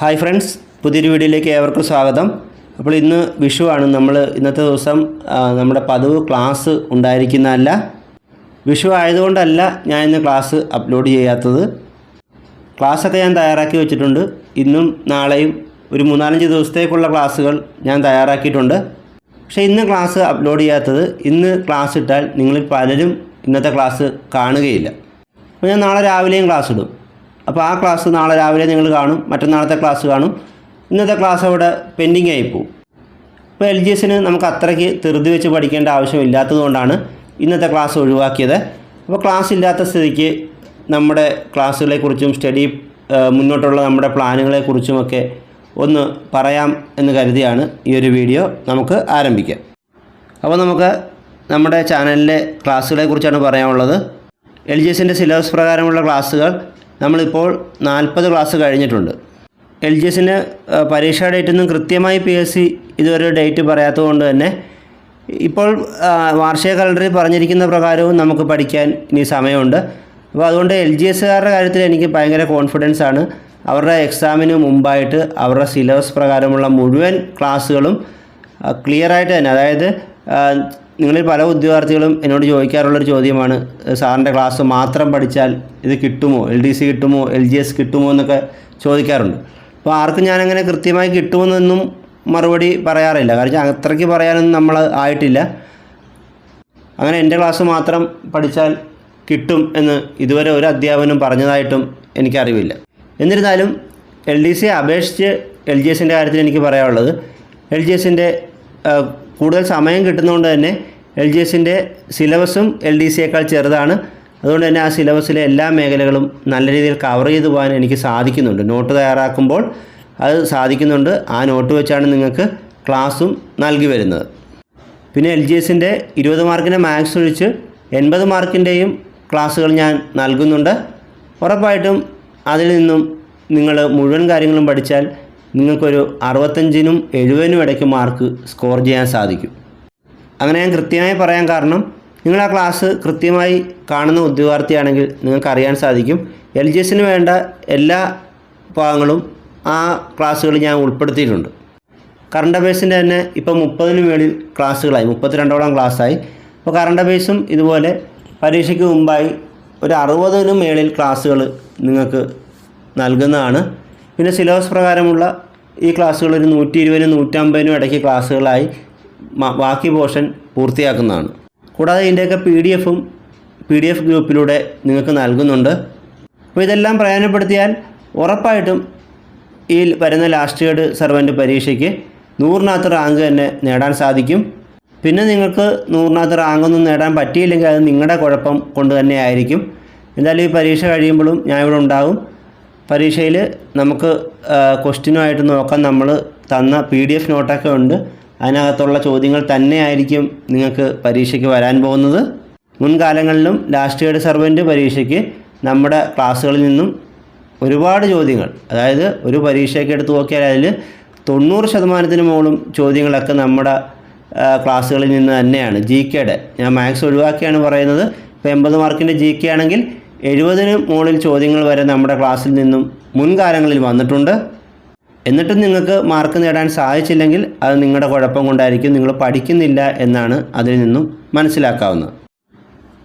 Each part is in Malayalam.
ഹായ് ഫ്രണ്ട്സ് പുതിയൊരു വീഡിയോയിലേക്ക് ഏവർക്കും സ്വാഗതം. അപ്പോൾ ഇന്ന് വിഷു ആണ്. നമ്മൾ ഇന്നത്തെ ദിവസം നമ്മുടെ പതിവ് ക്ലാസ് ഉണ്ടായിരിക്കുന്നതല്ല. വിഷു ആയതുകൊണ്ടല്ല ഞാൻ ഇന്ന് ക്ലാസ് അപ്ലോഡ് ചെയ്യാത്തത്. ക്ലാസ്സൊക്കെ ഞാൻ തയ്യാറാക്കി വെച്ചിട്ടുണ്ട്. ഇന്നും നാളെയും ഒരു മൂന്നാലഞ്ച് ദിവസത്തേക്കുള്ള ക്ലാസ്സുകൾ ഞാൻ തയ്യാറാക്കിയിട്ടുണ്ട്. പക്ഷേ ഇന്ന് ക്ലാസ് അപ്ലോഡ് ചെയ്യാത്തത് ഇന്ന് ക്ലാസ് ഇട്ടാൽ നിങ്ങളിൽ പലരും ഇന്നത്തെ ക്ലാസ് കാണുകയില്ല. അപ്പോൾ ഞാൻ നാളെ രാവിലെയും ക്ലാസ് ഇടും. അപ്പോൾ ആ ക്ലാസ് നാളെ രാവിലെ നിങ്ങൾ കാണും മറ്റന്നാളത്തെ ക്ലാസ് കാണും. ഇന്നത്തെ ക്ലാസ് അവിടെ പെൻഡിങ് ആയി പോകും അപ്പോൾ എൽ ജി എസിന് നമുക്ക് അത്രയ്ക്ക് ധൃതി വെച്ച് പഠിക്കേണ്ട ആവശ്യമില്ലാത്തതുകൊണ്ടാണ് ഇന്നത്തെ ക്ലാസ് ഒഴിവാക്കിയത്. അപ്പോൾ ക്ലാസ് ഇല്ലാത്ത സ്ഥിതിക്ക് നമ്മുടെ ക്ലാസ്സുകളെക്കുറിച്ചും സ്റ്റഡി മുന്നോട്ടുള്ള നമ്മുടെ പ്ലാനുകളെക്കുറിച്ചുമൊക്കെ ഒന്ന് പറയാം എന്ന് കരുതിയാണ് ഈ ഒരു വീഡിയോ നമുക്ക് ആരംഭിക്കാം. അപ്പോൾ നമുക്ക് നമ്മുടെ ചാനലിലെ ക്ലാസ്സുകളെക്കുറിച്ചാണ് പറയാനുള്ളത്. എൽ ജി എസിന്റെ സിലബസ് പ്രകാരമുള്ള ക്ലാസ്സുകൾ നമ്മളിപ്പോൾ നാൽപ്പത് ക്ലാസ് കഴിഞ്ഞിട്ടുണ്ട്. എൽ ജി എസിന് പരീക്ഷാ ഡേറ്റൊന്നും കൃത്യമായി പി എസ് സി ഇതുവരെ ഡേറ്റ് പറയാത്തത് കൊണ്ട് തന്നെ ഇപ്പോൾ വാർഷിക കലണ്ടറിൽ പറഞ്ഞിരിക്കുന്ന പ്രകാരവും നമുക്ക് പഠിക്കാൻ ഇനി സമയമുണ്ട്. അപ്പോൾ അതുകൊണ്ട് എൽ ജി എസ്സുകാരുടെ കാര്യത്തിൽ എനിക്ക് ഭയങ്കര കോൺഫിഡൻസ് ആണ്. അവരുടെ എക്സാമിന് മുമ്പായിട്ട് അവരുടെ സിലബസ് പ്രകാരമുള്ള മുഴുവൻ ക്ലാസ്സുകളും ക്ലിയറായിട്ട് തന്നെ. അതായത് നിങ്ങളിൽ പല ഉദ്യോഗാർത്ഥികളും എന്നോട് ചോദിക്കാറുള്ളൊരു ചോദ്യമാണ് സാറിന്റെ ക്ലാസ് മാത്രം പഠിച്ചാൽ ഇത് കിട്ടുമോ? എൽ ഡി സി കിട്ടുമോ? എൽ ജി എസ് കിട്ടുമോ എന്നൊക്കെ ചോദിക്കാറുണ്ട്. അപ്പോൾ ആർക്കും ഞാനങ്ങനെ കൃത്യമായി കിട്ടുമെന്നൊന്നും മറുപടി പറയാറില്ല. കാരണം അത്രയ്ക്ക് പറയാനൊന്നും നമ്മൾ ആയിട്ടില്ല. അങ്ങനെ എന്റെ ക്ലാസ് മാത്രം പഠിച്ചാൽ കിട്ടും എന്ന് ഇതുവരെ ഒരു അധ്യാപനം പറഞ്ഞതായിട്ടും എനിക്കറിവില്ല. എന്നിരുന്നാലും എൽ ഡി സിയെ അപേക്ഷിച്ച് എൽ ജി എസിന്റെ കാര്യത്തിൽ എനിക്ക് പറയാനുള്ളത് എൽ ജി എസിന്റെ കൂടുതൽ സമയം കിട്ടുന്നതുകൊണ്ട് തന്നെ എൽ ജി എസിന്റെ സിലബസും എൽ ഡി സിയേക്കാൾ ചെറുതാണ്. അതുകൊണ്ട് തന്നെ ആ സിലബസിലെ എല്ലാ മേഖലകളും നല്ല രീതിയിൽ കവർ ചെയ്തു പോകാൻ എനിക്ക് സാധിക്കുന്നുണ്ട്. നോട്ട് തയ്യാറാക്കുമ്പോൾ അത് സാധിക്കുന്നുണ്ട്. ആ നോട്ട് വെച്ചാണ് നിങ്ങൾക്ക് ക്ലാസ്സും നൽകി വരുന്നത്. പിന്നെ എൽ ജി എസിന്റെ ഇരുപത് മാർക്കിന്റെ മാത്സ് ഒഴിച്ച് എൺപത് മാർക്കിന്റെയും ക്ലാസ്സുകൾ ഞാൻ നൽകുന്നുണ്ട്. ഉറപ്പായിട്ടും അതിൽ നിന്നും നിങ്ങൾ മുഴുവൻ കാര്യങ്ങളും പഠിച്ചാൽ നിങ്ങൾക്കൊരു അറുപത്തഞ്ചിനും എഴുപതിനും ഇടയ്ക്ക് മാർക്ക് സ്കോർ ചെയ്യാൻ സാധിക്കും. അങ്ങനെ ഞാൻ കൃത്യമായി പറയാൻ കാരണം നിങ്ങൾ ആ ക്ലാസ് കൃത്യമായി കാണുന്ന ഉദ്യോഗാർത്ഥിയാണെങ്കിൽ നിങ്ങൾക്ക് അറിയാൻ സാധിക്കും. എൽ ജി എസിന് വേണ്ട എല്ലാ ഭാഗങ്ങളും ആ ക്ലാസ്സുകളിൽ ഞാൻ ഉൾപ്പെടുത്തിയിട്ടുണ്ട്. കറണ്ട് അഫയേഴ്സിന്റെ തന്നെ ഇപ്പോൾ മുപ്പതിന് മേളിൽ ക്ലാസ്സുകളായി മുപ്പത്തിരണ്ടോളം ക്ലാസ്സായി അപ്പോൾ കറണ്ട് അഫയേഴ്സും ഇതുപോലെ പരീക്ഷയ്ക്ക് മുമ്പായി ഒരു അറുപതിന് മേളിൽ ക്ലാസ്സുകൾ നിങ്ങൾക്ക് നൽകുന്നതാണ്. പിന്നെ സിലബസ് പ്രകാരമുള്ള ഈ ക്ലാസ്സുകൾ ഒരു നൂറ്റി ഇരുപതിനും നൂറ്റമ്പതിനും ഇടയ്ക്ക് ക്ലാസ്സുകളായി ബാക്കി പോർഷൻ പൂർത്തിയാക്കുന്നതാണ്. കൂടാതെ ഇതിന്റെയൊക്കെ പി ഡി എഫും പി ഡി എഫ് ഗ്രൂപ്പിലൂടെ നിങ്ങൾക്ക് നൽകുന്നുണ്ട്. അപ്പോൾ ഇതെല്ലാം പ്രയോജനപ്പെടുത്തിയാൽ ഉറപ്പായിട്ടും ഈ വരുന്ന ലാസ്റ്റ് ഗേഡ് സർവന്റ് പരീക്ഷയ്ക്ക് നൂറിനകത്ത് റാങ്ക് തന്നെ നേടാൻ സാധിക്കും. പിന്നെ നിങ്ങൾക്ക് നൂറിനകത്ത് റാങ്കൊന്നും നേടാൻ പറ്റിയില്ലെങ്കിൽ അത് നിങ്ങളുടെ കുഴപ്പം കൊണ്ട് തന്നെ ആയിരിക്കും. എന്തായാലും ഈ പരീക്ഷ കഴിയുമ്പോഴും ഞാൻ ഇവിടെ ഉണ്ടാകും. പരീക്ഷയിൽ നമുക്ക് ക്വസ്റ്റ്യനുമായിട്ട് നോക്കാൻ നമ്മൾ തന്ന പി ഡി എഫ് നോട്ടൊക്കെ ഉണ്ട്. അതിനകത്തുള്ള ചോദ്യങ്ങൾ തന്നെയായിരിക്കും നിങ്ങൾക്ക് പരീക്ഷയ്ക്ക് വരാൻ പോകുന്നത്. മുൻകാലങ്ങളിലും ലാസ്റ്റ് ഇയർ സർവന്റ് പരീക്ഷയ്ക്ക് നമ്മുടെ ക്ലാസ്സുകളിൽ നിന്നും ഒരുപാട് ചോദ്യങ്ങൾ അതായത് ഒരു പരീക്ഷയൊക്കെ എടുത്ത് നോക്കിയാൽ അതിൽ തൊണ്ണൂറ് ശതമാനത്തിന് മുകളും ചോദ്യങ്ങളൊക്കെ നമ്മുടെ ക്ലാസ്സുകളിൽ നിന്ന് തന്നെയാണ്. ജി കെയുടെ ഞാൻ മാത്സ് ഒഴിവാക്കിയാണ് പറയുന്നത്. ഇപ്പോൾ എൺപത് മാർക്കിന്റെ ജി കെ ആണെങ്കിൽ എഴുപതിന് മുകളിൽ ചോദ്യങ്ങൾ വരെ നമ്മുടെ ക്ലാസ്സിൽ നിന്നും മുൻകാലങ്ങളിൽ വന്നിട്ടുണ്ട്. എന്നിട്ടും നിങ്ങൾക്ക് മാർക്ക് നേടാൻ സാധിച്ചില്ലെങ്കിൽ അത് നിങ്ങളുടെ കുഴപ്പം കൊണ്ടായിരിക്കും. നിങ്ങൾ പഠിക്കുന്നില്ല എന്നാണ് അതിൽ നിന്നും മനസ്സിലാക്കാവുന്നത്.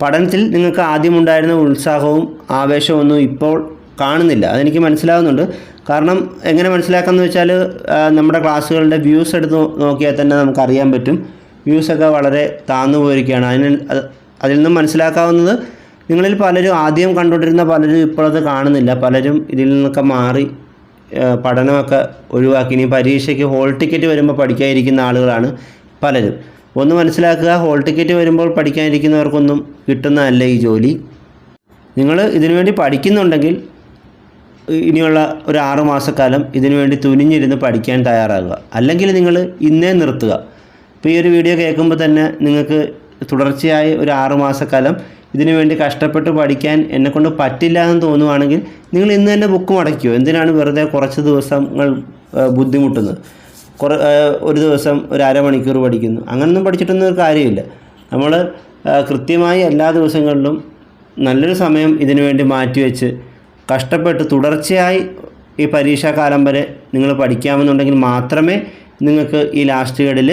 പഠനത്തിൽ നിങ്ങൾക്ക് ആദ്യമുണ്ടായിരുന്ന ഉത്സാഹവും ആവേശമൊന്നും ഇപ്പോൾ കാണുന്നില്ല. അതെനിക്ക് മനസ്സിലാകുന്നുണ്ട് കാരണം എങ്ങനെ മനസ്സിലാക്കാമെന്ന് വെച്ചാൽ നമ്മുടെ ക്ലാസ്സുകളുടെ വ്യൂസ് എടുത്ത് നോക്കിയാൽ തന്നെ നമുക്കറിയാൻ പറ്റും. വ്യൂസൊക്കെ വളരെ താന്നു പോയിരിക്കുകയാണ്. അതിന് അതിൽ നിന്നും മനസ്സിലാക്കാവുന്നത് നിങ്ങളിൽ പലരും ആദ്യം കണ്ടുകൊണ്ടിരുന്ന പലരും ഇപ്പോഴത് കാണുന്നില്ല. പലരും ഇതിൽ നിന്നൊക്കെ മാറി പഠനമൊക്കെ ഒഴിവാക്കി. ഇനി പരീക്ഷയ്ക്ക് ഹോൾ ടിക്കറ്റ് വരുമ്പോൾ പഠിക്കാതിരിക്കുന്ന ആളുകളാണ് പലരും. ഒന്ന് മനസ്സിലാക്കുക ഹോൾ ടിക്കറ്റ് വരുമ്പോൾ പഠിക്കാനിരിക്കുന്നവർക്കൊന്നും കിട്ടുന്നതല്ല ഈ ജോലി. നിങ്ങൾ ഇതിനുവേണ്ടി പഠിക്കുന്നുണ്ടെങ്കിൽ ഇനിയുള്ള ഒരു ആറു മാസക്കാലം ഇതിനുവേണ്ടി തുനിഞ്ഞിരുന്ന് പഠിക്കാൻ തയ്യാറാകുക. അല്ലെങ്കിൽ നിങ്ങൾ ഇന്നേ നിർത്തുക. ഇപ്പോൾ ഈ ഒരു വീഡിയോ കേൾക്കുമ്പോൾ തന്നെ നിങ്ങൾക്ക് തുടർച്ചയായി ഒരു ആറു മാസക്കാലം ഇതിനു വേണ്ടി കഷ്ടപ്പെട്ട് പഠിക്കാൻ എന്നെക്കൊണ്ട് പറ്റില്ല എന്ന് തോന്നുവാണെങ്കിൽ നിങ്ങൾ ഇന്ന് തന്നെ ബുക്ക് മടക്കിയോ എന്തിനാണ് വെറുതെ കുറച്ച് ദിവസങ്ങൾ ബുദ്ധിമുട്ടുന്നത്? കുറ ഒരു ദിവസം ഒരു അരമണിക്കൂർ പഠിക്കുന്നു. അങ്ങനൊന്നും പഠിച്ചിട്ടൊന്നും ഒരു കാര്യമില്ല. നമ്മൾ കൃത്യമായി എല്ലാ ദിവസങ്ങളിലും നല്ലൊരു സമയം ഇതിനു വേണ്ടി മാറ്റിവെച്ച് കഷ്ടപ്പെട്ട് തുടർച്ചയായി ഈ പരീക്ഷാകാലം വരെ നിങ്ങൾ പഠിക്കാമെന്നുണ്ടെങ്കിൽ മാത്രമേ നിങ്ങൾക്ക് ഈ ലാസ്റ്റ് ഗഡിൽ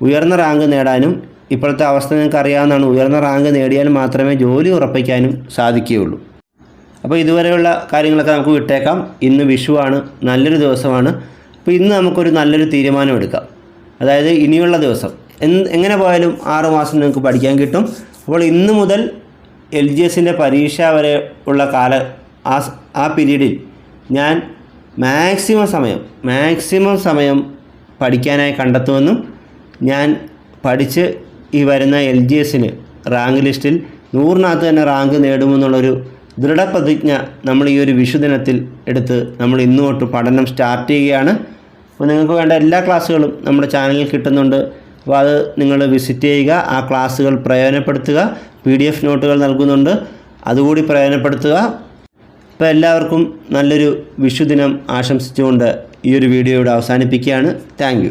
ഉയർന്ന റാങ്ക് നേടാനും ഇപ്പോഴത്തെ അവസ്ഥ നിങ്ങൾക്ക് അറിയാവുന്നതാണ്. ഉയർന്ന റാങ്ക് നേടിയാൽ മാത്രമേ ജോലി ഉറപ്പിക്കാനും സാധിക്കുകയുള്ളൂ. അപ്പോൾ ഇതുവരെയുള്ള കാര്യങ്ങളൊക്കെ നമുക്ക് വിട്ടേക്കാം. ഇന്ന് വിഷുവാണ് നല്ലൊരു ദിവസമാണ്. അപ്പോൾ ഇന്ന് നമുക്കൊരു നല്ലൊരു തീരുമാനം എടുക്കാം. അതായത് ഇനിയുള്ള ദിവസം. എന്ത് എങ്ങനെ പോയാലും ആറ് മാസം നിങ്ങൾക്ക് പഠിക്കാൻ കിട്ടും. അപ്പോൾ ഇന്ന് മുതൽ എൽ ജി എസിന്റെ പരീക്ഷ വരെ ഉള്ള കാല ആ ആ പീരീഡിൽ ഞാൻ മാക്സിമം സമയം മാക്സിമം സമയം പഠിക്കാനായി കണ്ടെത്തുമെന്നും ഞാൻ പഠിച്ച് ഈ വരുന്ന എൽ ജി എസിന് റാങ്ക് ലിസ്റ്റിൽ നൂറിനകത്ത് തന്നെ റാങ്ക് നേടുമെന്നുള്ളൊരു ദൃഢപ്രതിജ്ഞ നമ്മൾ ഈ ഒരു വിഷുദിനത്തിൽ എടുത്ത് നമ്മൾ ഇന്നോട്ട് പഠനം സ്റ്റാർട്ട് ചെയ്യുകയാണ്. അപ്പോൾ നിങ്ങൾക്ക് വേണ്ട എല്ലാ ക്ലാസ്സുകളും നമ്മുടെ ചാനലിൽ കിട്ടുന്നുണ്ട്. അപ്പോൾ അത് നിങ്ങൾ വിസിറ്റ് ചെയ്യുക ആ ക്ലാസ്സുകൾ പ്രയോജനപ്പെടുത്തുക പി ഡി എഫ് നോട്ടുകൾ നൽകുന്നുണ്ട്. അതുകൂടി പ്രയോജനപ്പെടുത്തുക. അപ്പോൾ എല്ലാവർക്കും നല്ലൊരു വിഷുദിനം ആശംസിച്ചുകൊണ്ട് ഈ ഒരു വീഡിയോ അവസാനിപ്പിക്കുകയാണ്. താങ്ക്